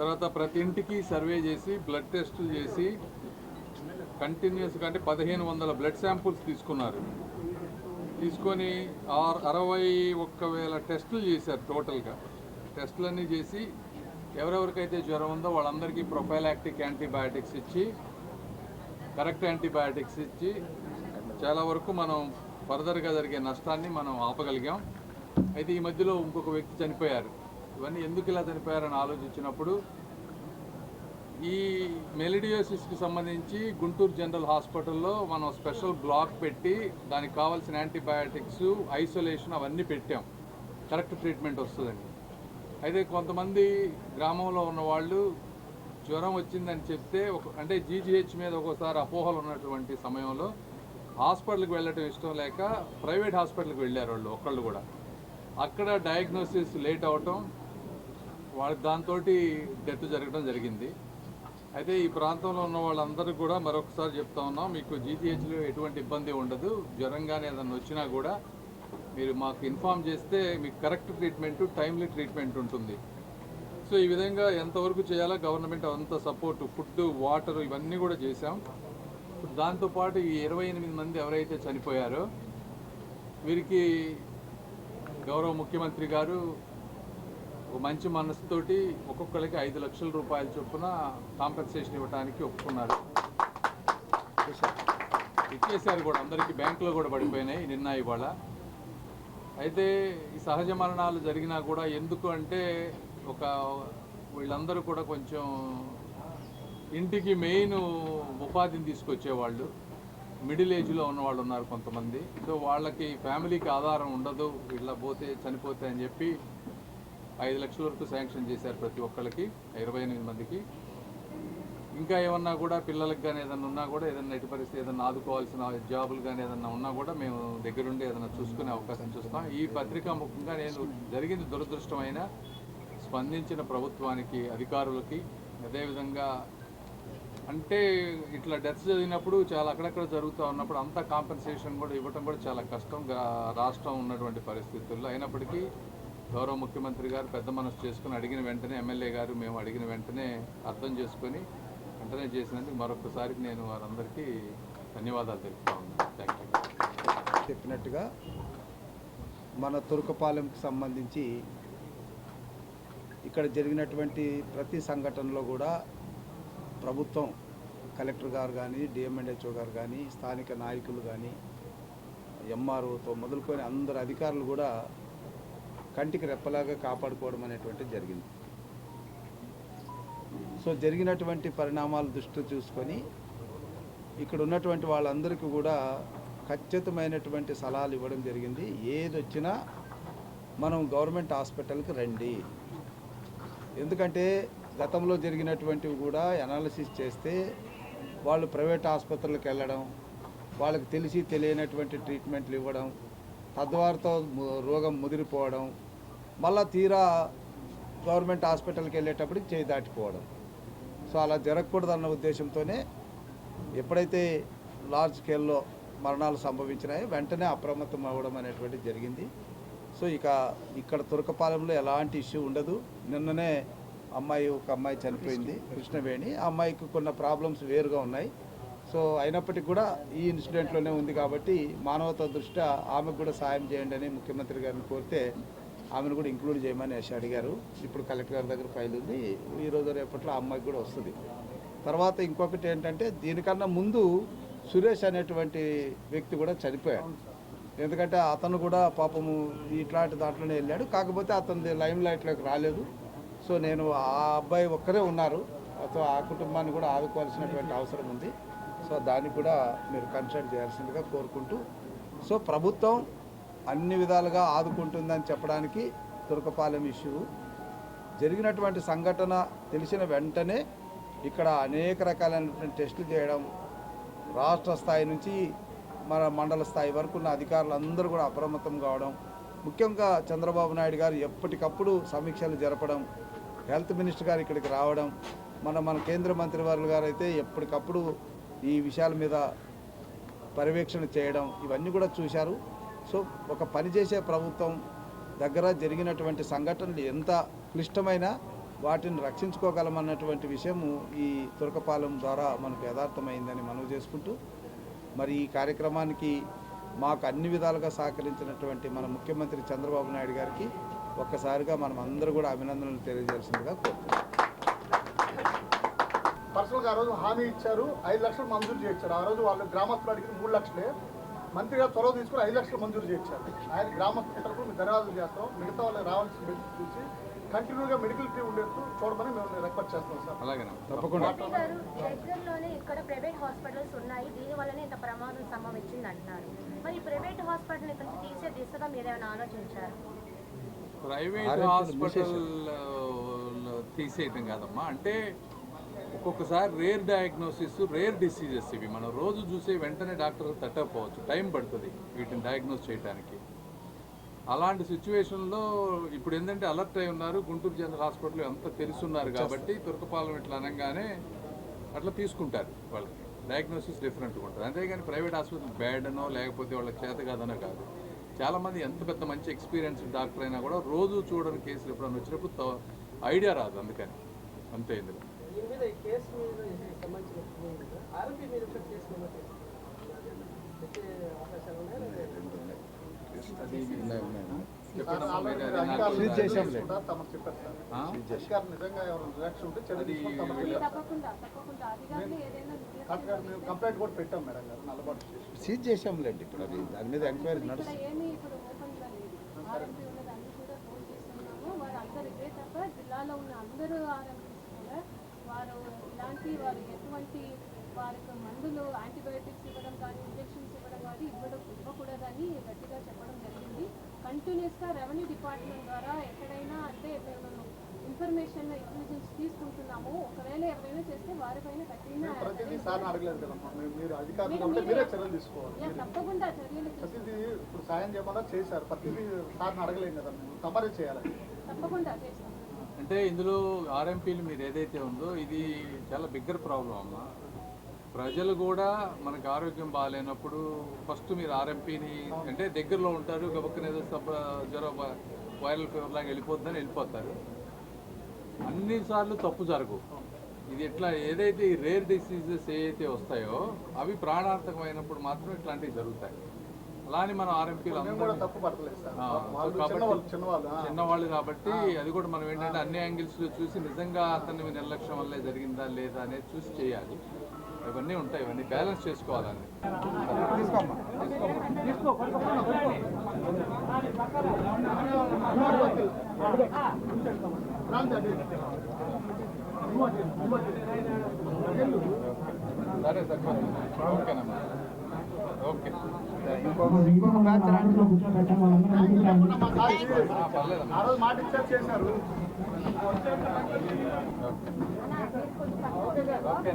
తర్వాత ప్రతి ఇంటికి సర్వే చేసి బ్లడ్ టెస్టులు చేసి కంటిన్యూస్గా అంటే పదిహేను వందల బ్లడ్ శాంపుల్స్ తీసుకున్నారు. తీసుకొని ఆరు అరవై ఒక్క వేల టెస్టులు చేశారు టోటల్గా టెస్టులన్నీ చేసి ఎవరెవరికైతే జ్వరం ఉందో వాళ్ళందరికీ ప్రొఫైలాక్టిక్ యాంటీబయాటిక్స్ ఇచ్చి కరెక్ట్ యాంటీబయాటిక్స్ ఇచ్చి చాలా వరకు మనం ఫర్దర్గా జరిగే నష్టాన్ని మనం ఆపగలిగాం. అయితే ఈ మధ్యలో ఇంకొక వ్యక్తి చనిపోయారు. ఇవన్నీ ఎందుకు ఇలా చనిపోయారని ఆలోచించినప్పుడు ఈ మెలిడియోసిస్కి సంబంధించి గుంటూరు జనరల్ హాస్పిటల్లో మనం స్పెషల్ బ్లాక్ పెట్టి దానికి కావాల్సిన యాంటీబయాటిక్స్ ఐసోలేషన్ అవన్నీ పెట్టాం. కరెక్ట్ ట్రీట్మెంట్ వస్తుందండి అయితే కొంతమంది గ్రామంలో ఉన్న వాళ్ళు జ్వరం వచ్చిందని చెప్తే ఒక అంటే జీజీహెచ్ మీద ఒక్కోసారి అపోహలు ఉన్నటువంటి సమయంలో హాస్పిటల్కి వెళ్ళటం ఇష్టం లేక ప్రైవేట్ హాస్పిటల్కి వెళ్ళారు వాళ్ళు ఒక్కళ్ళు కూడా. అక్కడ డయాగ్నోసిస్ లేట్ అవటం వాళ్ళకి దాంతో డెత్ జరగడం జరిగింది. అయితే ఈ ప్రాంతంలో ఉన్న వాళ్ళందరూ కూడా మరొకసారి చెప్తా ఉన్నాం మీకు జీజీహెచ్లో ఎటువంటి ఇబ్బంది ఉండదు. జ్వరం కానీ ఏదైనా వచ్చినా కూడా మీరు మాకు ఇన్ఫామ్ చేస్తే మీకు కరెక్ట్ ట్రీట్మెంట్ టైమ్లీ ట్రీట్మెంట్ ఉంటుంది. సో ఈ విధంగా ఎంతవరకు చేయాలో గవర్నమెంట్ అంత సపోర్ట్ ఫుడ్ వాటర్ ఇవన్నీ కూడా చేశాం. దాంతోపాటు ఈ ఇరవై ఎనిమిది మంది ఎవరైతే చనిపోయారో వీరికి గౌరవ ముఖ్యమంత్రి గారు ఒక మంచి మనసుతోటి ఒక్కొక్కరికి ఐదు లక్షల రూపాయల చొప్పున కాంపెన్సేషన్ ఇవ్వడానికి ఒప్పుకున్నారు. ఇచ్చేసారు కూడా అందరికీ బ్యాంకులో కూడా పడిపోయినాయి నిన్న ఇవాళ. అయితే ఈ సహజ మరణాలు జరిగినా కూడా ఎందుకు అంటే ఒక వీళ్ళందరూ కూడా కొంచెం ఇంటికి మెయిన్ ఉపాధిని తీసుకొచ్చేవాళ్ళు. మిడిల్ ఏజ్లో ఉన్న వాళ్ళు ఉన్నారు కొంతమంది. సో వాళ్ళకి ఫ్యామిలీకి ఆధారం ఉండదు వీళ్ళ పోతే చనిపోతే అని చెప్పి ఐదు లక్షల వరకు శాంక్షన్ చేశారు ప్రతి ఒక్కరికి ఇరవై ఎనిమిది మందికి. ఇంకా ఏమన్నా కూడా పిల్లలకు కానీ ఏదన్నా ఉన్నా కూడా ఏదన్నా ఎటు పరిస్థితి ఏదన్నా ఆదుకోవాల్సిన జాబులు కానీ ఏదన్నా ఉన్నా కూడా మేము దగ్గరుండి ఏదన్నా చూసుకునే అవకాశం చూస్తాం. ఈ పత్రికా ముఖ్యంగా నేను జరిగింది దురదృష్టమైన స్పందించిన ప్రభుత్వానికి అధికారులకి అదేవిధంగా అంటే ఇట్లా డెత్స్ జరిగినప్పుడు చాలా అక్కడక్కడ జరుగుతూ ఉన్నప్పుడు అంత కాంపెన్సేషన్ కూడా ఇవ్వటం కూడా చాలా కష్టం. రాష్ట్రం ఉన్నటువంటి పరిస్థితుల్లో అయినప్పటికీ గౌరవ ముఖ్యమంత్రి గారు పెద్ద మనసు చేసుకుని అడిగిన వెంటనే ఎమ్మెల్యే గారు మేము అడిగిన వెంటనే అర్థం చేసుకొని వెంటనే చేసినందుకు మరొకసారి నేను వారందరికీ ధన్యవాదాలు తెలుపుతా ఉన్నాను. చెప్పినట్టుగా మన తుర్కపాలెంకి సంబంధించి ఇక్కడ జరిగినటువంటి ప్రతి సంఘటనలో కూడా ప్రభుత్వం కలెక్టర్ గారు కానీ డిఎంఎన్హెచ్ఓ గారు కానీ స్థానిక నాయకులు కానీ ఎంఆర్ఓతో మొదలుకొని అందరు అధికారులు కూడా కంటికి రెప్పలాగా కాపాడుకోవడం అనేటువంటిది జరిగింది. సో జరిగినటువంటి పరిణామాలు దృష్టి చూసుకొని ఇక్కడ ఉన్నటువంటి వాళ్ళందరికీ కూడా ఖచ్చితమైనటువంటి సలహాలు ఇవ్వడం జరిగింది. ఏది వచ్చినా మనం గవర్నమెంట్ హాస్పిటల్కి రండి. ఎందుకంటే గతంలో జరిగినటువంటివి కూడా అనాలిసిస్ చేస్తే వాళ్ళు ప్రైవేట్ ఆసుపత్రులకు వెళ్ళడం వాళ్ళకి తెలిసి తెలియనటువంటి ట్రీట్మెంట్లు ఇవ్వడం తద్వారాతో రోగం ముదిరిపోవడం మళ్ళా తీరా గవర్నమెంట్ హాస్పిటల్కి వెళ్ళేటప్పటికి చేయి దాటిపోవడం. సో అలా జరగకూడదన్న ఉద్దేశంతోనే ఎప్పుడైతే లార్జ్ స్కేల్లో మరణాలు సంభవించినాయో వెంటనే అప్రమత్తం అవ్వడం అనేటువంటిది జరిగింది. సో ఇక ఇక్కడ తురకపాలెంలో ఎలాంటి ఇష్యూ ఉండదు. నిన్ననే అమ్మాయి ఒక అమ్మాయి చనిపోయింది కృష్ణవేణి. ఆ అమ్మాయికి కొన్ని ప్రాబ్లమ్స్ వేరుగా ఉన్నాయి. సో అయినప్పటికీ కూడా ఈ ఇన్సిడెంట్లోనే ఉంది కాబట్టి మానవతా దృష్ట్యా ఆమెకు కూడా సాయం చేయండి అని ముఖ్యమంత్రి గారిని కోరితే ఆమెను కూడా ఇంక్లూడ్ చేయమని వేసి అడిగారు. ఇప్పుడు కలెక్టర్ గారి దగ్గర ఫైల్ ఉంది. ఈరోజు రేపట్లో ఆ అమ్మాయికి కూడా వస్తుంది. తర్వాత ఇంకొకటి ఏంటంటే దీనికన్నా ముందు సురేష్ అనేటువంటి వ్యక్తి కూడా చనిపోయాడు. ఎందుకంటే అతను కూడా పాపము ఇట్లాంటి దాంట్లోనే వెళ్ళాడు. కాకపోతే అతని లైమ్ లైట్లోకి రాలేదు. సో నేను ఆ అబ్బాయి ఒక్కరే ఉన్నారు. సో ఆ కుటుంబాన్ని కూడా ఆదుకోవాల్సినటువంటి అవసరం ఉంది. సో దాన్ని కూడా మీరు కన్సల్ట్ చేయాల్సిందిగా కోరుకుంటూ. సో ప్రభుత్వం అన్ని విధాలుగా ఆదుకుంటుందని చెప్పడానికి తురకపాలెం ఇష్యూ. జరిగినటువంటి సంఘటన తెలిసిన వెంటనే ఇక్కడ అనేక రకాలైనటువంటి టెస్టులు చేయడం రాష్ట్ర స్థాయి నుంచి మన మండల స్థాయి వరకు ఉన్న అధికారులందరూ కూడా అప్రమత్తం కావడం ముఖ్యంగా చంద్రబాబు నాయుడు గారు ఎప్పటికప్పుడు సమీక్షలు జరపడం హెల్త్ మినిస్టర్ గారు ఇక్కడికి రావడం మన మన కేంద్ర మంత్రి వర్యులు గారు అయితే ఎప్పటికప్పుడు ఈ విషయాల మీద పర్యవేక్షణ చేయడం ఇవన్నీ కూడా చూశారు. సో ఒక పనిచేసే ప్రభుత్వం దగ్గర జరిగినటువంటి సంఘటనలు ఎంత క్లిష్టమైన వాటిని రక్షించుకోగలమన్నటువంటి విషయము ఈ తురకపాలెం ద్వారా మనకు యథార్థమైందని మనవి చేసుకుంటూ మరి ఈ కార్యక్రమానికి మాకు అన్ని విధాలుగా సహకరించినటువంటి మన ముఖ్యమంత్రి చంద్రబాబు నాయుడు గారికి ఒక్కసారిగా మనం అందరూ కూడా అభినందనలు తెలియజేయాల్సిందిగా కోరుతున్నాం. పర్సనల్గా ఆ రోజు హామీ ఇచ్చారు. ఐదు లక్షలు మంజూరు చేయించారు ఆ రోజు వాళ్ళు గ్రామస్తులు అడిగిన మూడు లక్షలే. మంత్రి గారు చొరవ తీసుకుని ఐదు లక్షలు మంజూరు చేయించారు. ఆయన గ్రామస్తులు తరపున మేము ధన్యవాదాలు చేస్తాం. మిగతా వాళ్ళు రావాల్సిన మెడిసిన్ చూసి కంటిన్యూగా మెడికల్ టీమ్ ఉండేట్టు చూడమని మేము రిక్వెస్ట్ చేస్తాం సార్. అలాగేనా తప్పకుండా. దగ్గరలోనే ఇక్కడ ప్రైవేట్ హాస్పిటల్స్ ఉన్నాయి. దీని వల్లనే ఇంత ప్రమాదం సంభవించింది అంటున్నారు. మరి ప్రైవేట్ హాస్పిటల్ ఇక్కడ నుంచి తీసే దిశగా మీరు ఏమైనా ఆలోచించారు? ప్రైవేట్ హాస్పిటల్ తీసేయటం కాదమ్మా. అంటే ఒక్కొక్కసారి రేర్ డయాగ్నోసిస్ రేర్ డిసీజెస్ ఇవి. మనం రోజు చూసే వెంటనే డాక్టర్ తట్టకపోవచ్చు టైం పడుతుంది వీటిని డయాగ్నోస్ చేయడానికి అలాంటి సిచ్యువేషన్లో ఇప్పుడు ఏంటంటే అలర్ట్ అయి ఉన్నారు. గుంటూరు జనరల్ హాస్పిటల్ అంతా తెలుసున్నారు కాబట్టి తురకపాలెం ఇట్లా అనగానే అట్లా తీసుకుంటారు వాళ్ళకి. డయాగ్నోసిస్ డిఫరెంట్గా ఉంటుంది. అంతేగాని ప్రైవేట్ హాస్పిటల్ బ్యాడ్ అనో లేకపోతే వాళ్ళకి చేత కాదనో కాదు. చాలామంది ఎంత పెద్ద మంచి ఎక్స్పీరియన్స్ డాక్టర్ అయినా కూడా రోజు చూడని కేసులు ఎప్పుడైనా వచ్చినప్పుడు ఐడియా రాదు అందుకని. అంతే ఇందులో. సీజ్ చేసాంలేండి ఇప్పుడు అది దాని మీద ఎంక్వైరీ నడుస్తుంది ఏమీ ఇప్పుడు ఓపెన్గా లేదు ఆర్ఎంపీ ఉన్నది అన్ని కూడా ఫోన్ చేస్తున్నాము వారు అందరు ఇదే తప్ప జిల్లాలో ఉన్న అందరూ వారు ఇలాంటి వారు ఎటువంటి వారికి మందులు యాంటీబయోటిక్స్ ఇవ్వడం కానీ ఇంజెక్షన్స్ ఇవ్వడం కానీ ఇవ్వడం ఇవ్వకూడదని గట్టిగా చెప్పడం జరిగింది. కంటిన్యూస్గా రెవెన్యూ డిపార్ట్మెంట్ ద్వారా ఎక్కడైనా అంటే మేము ఇన్ఫర్మేషన్ ఇంటెలిజెన్స్ తీసుకుంటున్నాము. ఒకవేళ ఎవరైనా చేస్తే వారిపైన కఠిన అడగలేదు తప్పకుండా చర్యలు ఇప్పుడు సాయం చేయమన్నా చేశారు. ప్రతిదీ సార్ని అడగలేం కదా తమరే చేయాలి. తప్పకుండా చేస్తాం. అంటే ఇందులో ఆర్ఎంపీలు మీరు ఏదైతే ఉందో ఇది చాలా బిగ్గర్ ప్రాబ్లం అమ్మా. ప్రజలు కూడా మనకు ఆరోగ్యం బాగాలేనప్పుడు ఫస్ట్ మీరు ఆర్ఎంపీని అంటే దగ్గరలో ఉంటారు గబక్కన ఏదో సబ్బ జ్వరం వైరల్ ఫీవర్ లాగా వెళ్ళిపోతుందని వెళ్ళిపోతారు. అన్నిసార్లు తప్పు జరగవు. ఇది ఎట్లా ఏదైతే ఈ రేర్ డిసీజెస్ ఏవైతే వస్తాయో అవి ప్రాణాంతకమైనప్పుడు మాత్రం ఇట్లాంటివి జరుగుతాయి. అలానే మనం ఆర్ఎంపీలు సార్. చిన్నవాళ్ళు కాబట్టి అది కూడా మనం ఏంటంటే అన్ని యాంగిల్స్లో చూసి నిజంగా అతన్ని నిర్లక్ష్యం వల్లే జరిగిందా లేదా అనేది చూసి చేయాలి. ఇవన్నీ ఉంటాయి ఇవన్నీ బ్యాలెన్స్ చేసుకోవాలని సరే సరిపోతుంది. ఓకేనమ్మా. ఓకే ఇంకొక ఇంకొక బ్యాచ్ ఆ, రోజు మాట ఇచ్చారు చేశారు ఓకే.